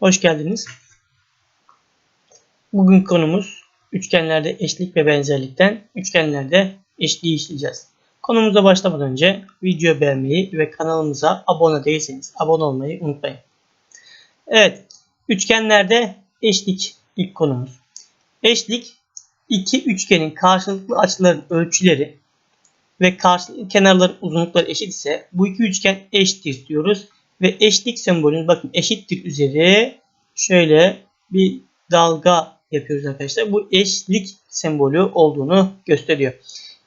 Hoş geldiniz. Bugün konumuz üçgenlerde eşlik ve benzerlikten üçgenlerde eşliği işleyeceğiz. Konumuza başlamadan önce video beğenmeyi ve kanalımıza abone değilseniz abone olmayı unutmayın. Evet, üçgenlerde eşlik ilk konumuz. Eşlik iki üçgenin karşılıklı açıların ölçüleri ve karşılıklı kenarların uzunlukları eşit ise bu iki üçgen eşittir diyoruz. Ve eşlik sembolünü bakın eşittir üzeri şöyle bir dalga yapıyoruz arkadaşlar. Bu eşlik sembolü olduğunu gösteriyor.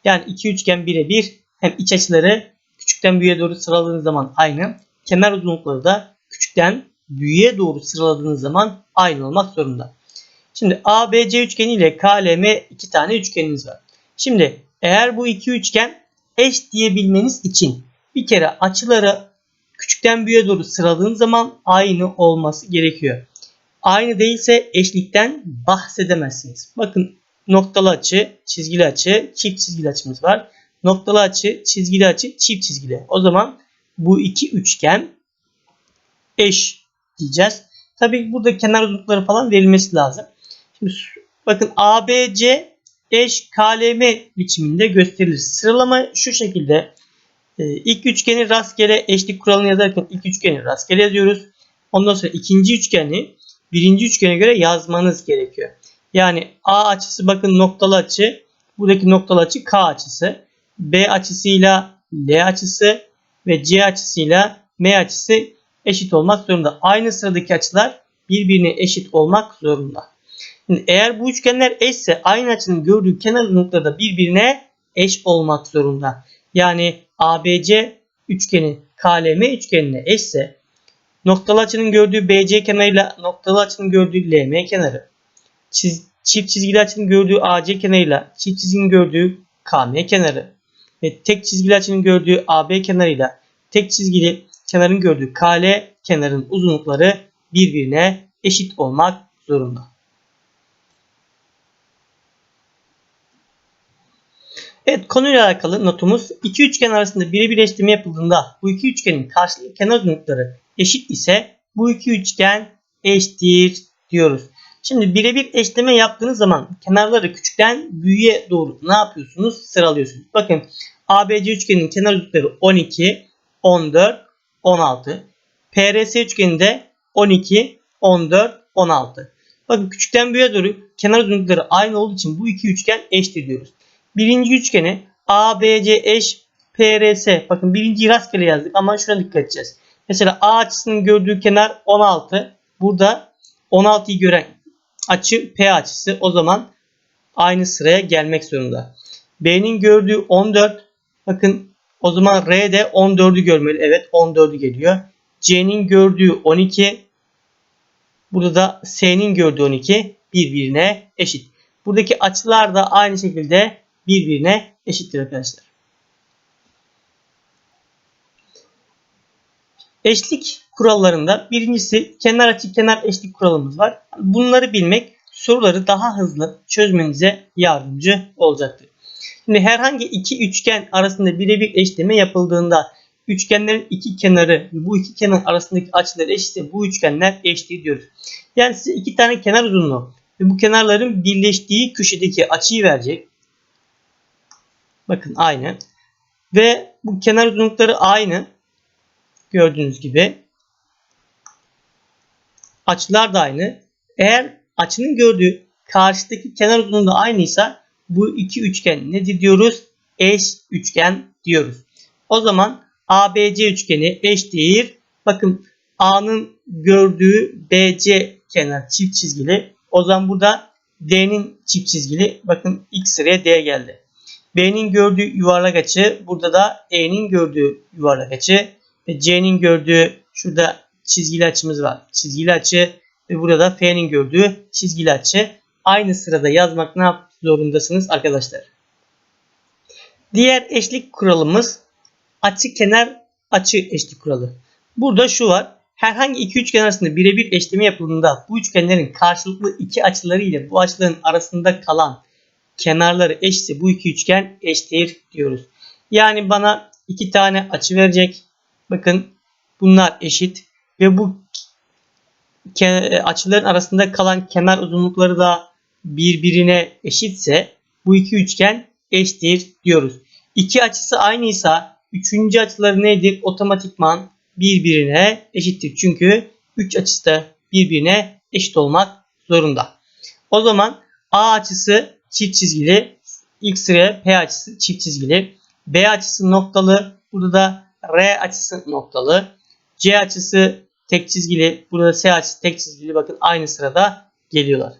Yani iki üçgen birebir hem iç açıları küçükten büyüğe doğru sıraladığınız zaman aynı. Kenar uzunlukları da küçükten büyüğe doğru sıraladığınız zaman aynı olmak zorunda. Şimdi ABC üçgeni ile KLM iki tane üçgeniniz var. Şimdi eğer bu iki üçgen eş diyebilmeniz için bir kere açıları küçükten büyüğe doğru sıraladığın zaman aynı olması gerekiyor. Aynı değilse eşlikten bahsedemezsiniz. Bakın noktalı açı, çizgili açı, çift çizgili açımız var. Noktalı açı, çizgili açı, çift çizgili. O zaman bu iki üçgen eş diyeceğiz. Tabii burada kenar uzunlukları falan verilmesi lazım. Şimdi bakın ABC eş KLM biçiminde gösterilir. Sıralama şu şekilde. Ee, ilk üçgeni rastgele eşlik kuralını yazarken ilk üçgeni rastgele yazıyoruz. Ondan sonra ikinci üçgeni birinci üçgene göre yazmanız gerekiyor. Yani A açısı bakın noktalı açı. Buradaki noktalı açı K açısı. B açısıyla L açısı ve C açısıyla M açısı eşit olmak zorunda. Aynı sıradaki açılar birbirine eşit olmak zorunda. Şimdi eğer bu üçgenler eşse aynı açının gördüğü kenar da birbirine eş olmak zorunda. Yani ABC üçgeni KLM üçgenine eşse noktalı açının gördüğü BC kenarıyla noktalı açının gördüğü LM kenarı çiz, çift çizgili açının gördüğü AC kenarıyla çift çizginin gördüğü KM kenarı ve tek çizgili açının gördüğü AB kenarıyla tek çizgili kenarın gördüğü KL kenarın uzunlukları birbirine eşit olmak zorunda. Evet konuyla alakalı notumuz iki üçgen arasında birebir eşleme yapıldığında bu iki üçgenin karşılıklı kenar uzunlukları eşit ise bu iki üçgen eşittir diyoruz. Şimdi birebir eşleme yaptığınız zaman kenarları küçükten büyüğe doğru ne yapıyorsunuz? Sıralıyorsunuz. Bakın ABC üçgeninin kenar uzunlukları 12, 14, 16. PRS üçgeninde 12, 14, 16. Bakın küçükten büyüğe doğru kenar uzunlukları aynı olduğu için bu iki üçgen eşittir diyoruz. Birinci üçgeni ABC eş PRS. Bakın birinciyi rastgele yazdık ama şuna dikkat edeceğiz. Mesela A açısının gördüğü kenar 16. Burada 16'yı gören açı P açısı. O zaman aynı sıraya gelmek zorunda. B'nin gördüğü 14. Bakın o zaman R de 14'ü görmeli. Evet 14'ü geliyor. C'nin gördüğü 12. Burada da S'nin gördüğü 12 birbirine eşit. Buradaki açılar da aynı şekilde birbirine eşittir arkadaşlar. Eşlik kurallarında birincisi kenar açı kenar eşlik kuralımız var. Bunları bilmek soruları daha hızlı çözmenize yardımcı olacaktır. Şimdi herhangi iki üçgen arasında birebir eşleme yapıldığında üçgenlerin iki kenarı bu iki kenar arasındaki açılar eşitse bu üçgenler eşit diyoruz. Yani size iki tane kenar uzunluğu ve bu kenarların birleştiği köşedeki açıyı verecek. Bakın aynı. Ve bu kenar uzunlukları aynı. Gördüğünüz gibi. Açılar da aynı. Eğer açının gördüğü karşıdaki kenar uzunluğu aynıysa bu iki üçgen nedir diyoruz? Eş üçgen diyoruz. O zaman ABC üçgeni eşittir. Bakın A'nın gördüğü BC kenar çift çizgili. O zaman burada D'nin çift çizgili. Bakın X sıraya D geldi. B'nin gördüğü yuvarlak açı. Burada da E'nin gördüğü yuvarlak açı. Ve C'nin gördüğü şurada çizgili açımız var. Çizgili açı. Ve burada da F'nin gördüğü çizgili açı. Aynı sırada yazmak ne yap zorundasınız arkadaşlar. Diğer eşlik kuralımız açı kenar açı eşlik kuralı. Burada şu var. Herhangi iki üçgen arasında birebir eşleme yapıldığında bu üçgenlerin karşılıklı iki açıları ile bu açıların arasında kalan kenarları eşitse bu iki üçgen eşittir diyoruz. Yani bana iki tane açı verecek. Bakın bunlar eşit ve bu açıların arasında kalan kenar uzunlukları da birbirine eşitse bu iki üçgen eşittir diyoruz. İki açısı aynıysa üçüncü açıları nedir? Otomatikman birbirine eşittir. Çünkü üç açısı da birbirine eşit olmak zorunda. O zaman A açısı çift çizgili, ilk sıraya P açısı çift çizgili, B açısı noktalı, burada da R açısı noktalı, C açısı tek çizgili, burada da S açısı tek çizgili. Bakın aynı sırada geliyorlar.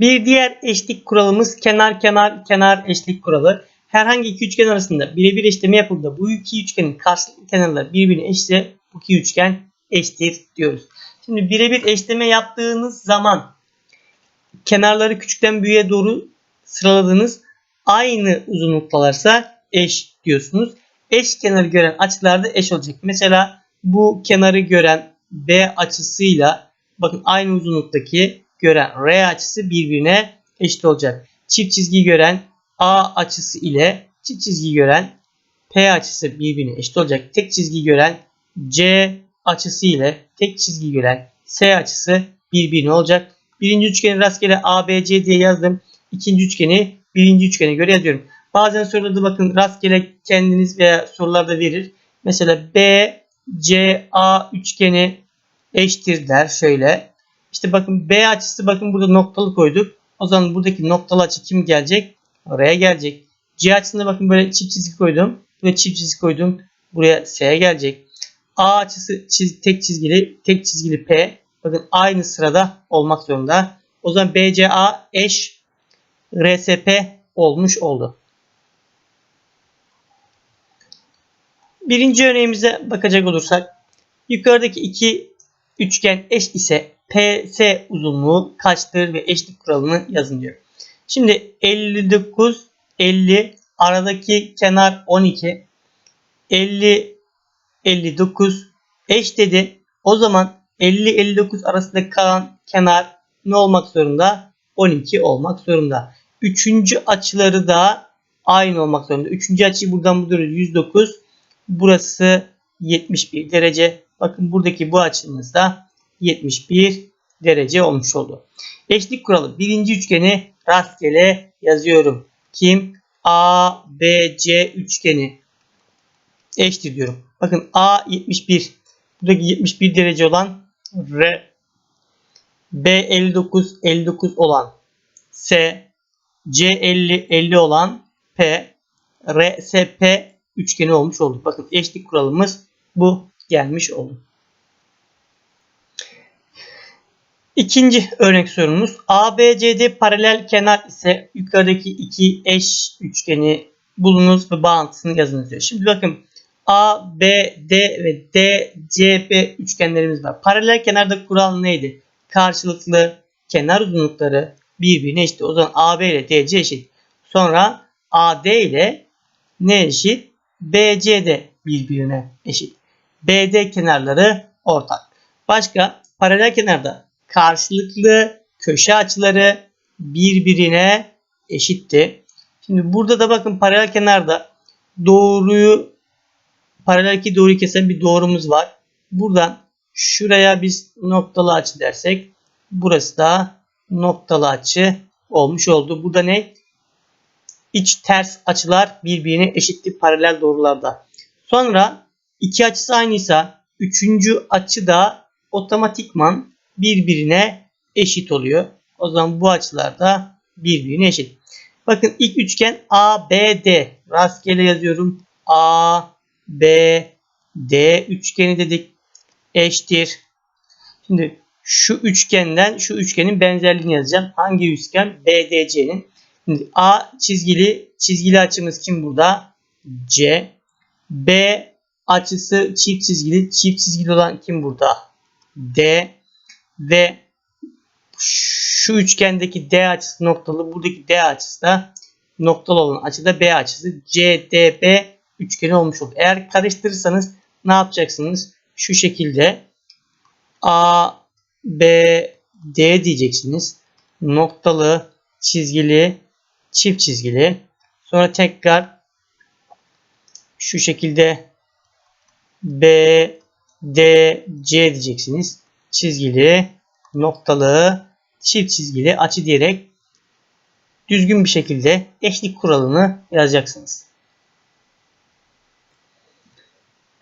Bir diğer eşlik kuralımız kenar kenar kenar eşlik kuralı. Herhangi iki üçgen arasında birebir eşleme yapıldığında bu iki üçgenin karşılıklı kenarları birbirine eşitse bu iki üçgen eşittir diyoruz. Şimdi birebir eşleme yaptığınız zaman kenarları küçükten büyüğe doğru sıraladığınız aynı uzunluktalarsa eş diyorsunuz. Eş kenarı gören açılarda eş olacak. Mesela bu kenarı gören B açısıyla bakın aynı uzunluktaki gören R açısı birbirine eşit olacak. Çift çizgi gören A açısı ile çift çizgi gören P açısı birbirine eşit olacak. Tek çizgi gören C açısı ile tek çizgi gören S açısı birbirine olacak. Birinci üçgeni rastgele ABC diye yazdım. İkinci üçgeni birinci üçgene göre yazıyorum. Bazen sorularda bakın rastgele kendiniz veya sorularda verir. Mesela B, C, A üçgeni eşittir der şöyle. İşte bakın B açısı bakın burada noktalı koyduk. O zaman buradaki noktalı açı kim gelecek? Oraya gelecek. C açısında bakın böyle çift çizgi koydum. Buraya çift çizgi koydum. Buraya S'ye gelecek. A açısı çiz, tek çizgili, tek çizgili P. Bakın aynı sırada olmak zorunda. O zaman BCA eş RSP olmuş oldu. Birinci örneğimize bakacak olursak yukarıdaki iki üçgen eş ise PS uzunluğu kaçtır ve eşlik kuralını yazın diyor. Şimdi 59 50 aradaki kenar 12 50 59 eş dedi. O zaman 50 59 arasında kalan kenar ne olmak zorunda? 12 olmak zorunda. Üçüncü açıları da aynı olmak zorunda. Üçüncü açıyı buradan buluyoruz 109. Burası 71 derece. Bakın buradaki bu açımız da 71 derece olmuş oldu. Eşlik kuralı birinci üçgeni rastgele yazıyorum. Kim? A, B, C üçgeni eşittir diyorum. Bakın A 71. Buradaki 71 derece olan R. B 59 59 olan S. C 50 50 olan P. R, S, P üçgeni olmuş oldu. Bakın eşlik kuralımız bu gelmiş oldu. İkinci örnek sorumuz ABCD paralel kenar ise yukarıdaki iki eş üçgeni bulunuz ve bağıntısını yazınız diyor. Şimdi bakın A, B, D ve D, C, B üçgenlerimiz var. Paralel kenarda kural neydi? Karşılıklı kenar uzunlukları birbirine eşit. O zaman AB ile DC eşit. Sonra AD ile ne eşit? BC de birbirine eşit. BD kenarları ortak. Başka paralel kenarda karşılıklı köşe açıları birbirine eşitti. Şimdi burada da bakın paralel kenarda doğruyu paralel iki doğruyu kesen bir doğrumuz var. Buradan şuraya biz noktalı açı dersek burası da noktalı açı olmuş oldu. Burada ne? İç ters açılar birbirine eşittir paralel doğrularda. Sonra iki açısı aynıysa üçüncü açı da otomatikman birbirine eşit oluyor. O zaman bu açılar da birbirine eşit. Bakın ilk üçgen ABD. Rastgele yazıyorum. A, B, D üçgeni dedik. Eşittir. Şimdi şu üçgenden şu üçgenin benzerliğini yazacağım. Hangi üçgen? BDC'nin. Şimdi A çizgili çizgili açımız kim burada? C. B açısı çift çizgili çift çizgili olan kim burada? D ve şu üçgendeki D açısı noktalı buradaki D açısı da noktalı olan açı da B açısı CDB üçgeni olmuş olur. Eğer karıştırırsanız ne yapacaksınız? Şu şekilde A, B, D diyeceksiniz. Noktalı, çizgili, çift çizgili. Sonra tekrar şu şekilde B, DC diyeceksiniz. Çizgili, noktalı, çift çizgili açı diyerek düzgün bir şekilde eşlik kuralını yazacaksınız.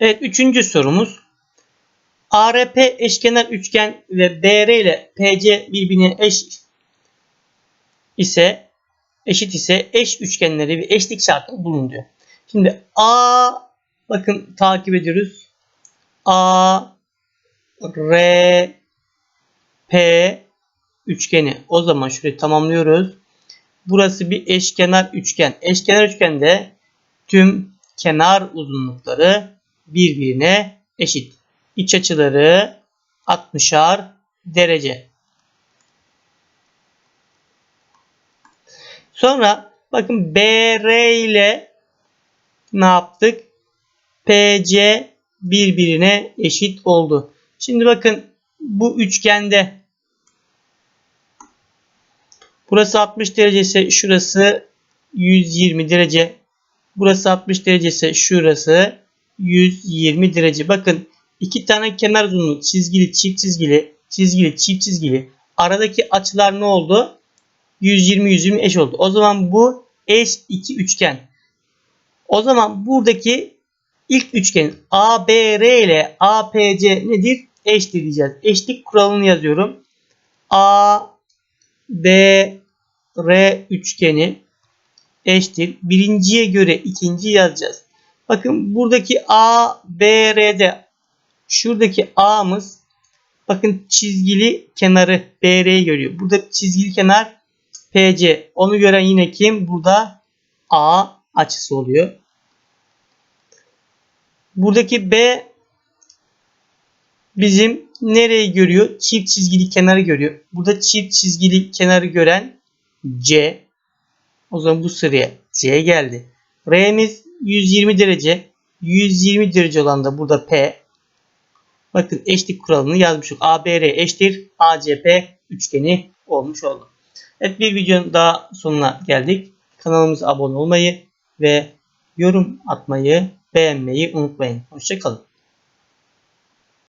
Evet üçüncü sorumuz. ARP eşkenar üçgen ve BR ile PC birbirine eş ise eşit ise eş üçgenleri bir eşlik şartı bulun diyor. Şimdi A bakın takip ediyoruz. A R P üçgeni. O zaman şurayı tamamlıyoruz. Burası bir eşkenar üçgen. Eşkenar üçgende tüm kenar uzunlukları birbirine eşit. İç açıları 60'ar derece. Sonra bakın BR ile ne yaptık? PC birbirine eşit oldu. Şimdi bakın bu üçgende burası 60 derece ise şurası 120 derece. Burası 60 derece ise şurası 120 derece. Bakın iki tane kenar uzunluğu çizgili çift çizgili çizgili çift çizgili aradaki açılar ne oldu? 120 120 eş oldu. O zaman bu eş iki üçgen. O zaman buradaki ilk üçgen ABR ile APC nedir? Eştir diyeceğiz. Eşlik kuralını yazıyorum. ABR üçgeni eşittir. Birinciye göre ikinci yazacağız. Bakın buradaki ABR'de şuradaki A'mız bakın çizgili kenarı BR'yi görüyor. Burada çizgili kenar PC. Onu gören yine kim? Burada A açısı oluyor. Buradaki B bizim nereyi görüyor? Çift çizgili kenarı görüyor. Burada çift çizgili kenarı gören C. O zaman bu sıraya C geldi. R'miz 120 derece. 120 derece olan da burada P. Bakın eşlik kuralını yazmışım. ABR eşittir ACP üçgeni olmuş oldu. Evet bir videonun daha sonuna geldik. Kanalımıza abone olmayı ve yorum atmayı, beğenmeyi unutmayın. Hoşçakalın.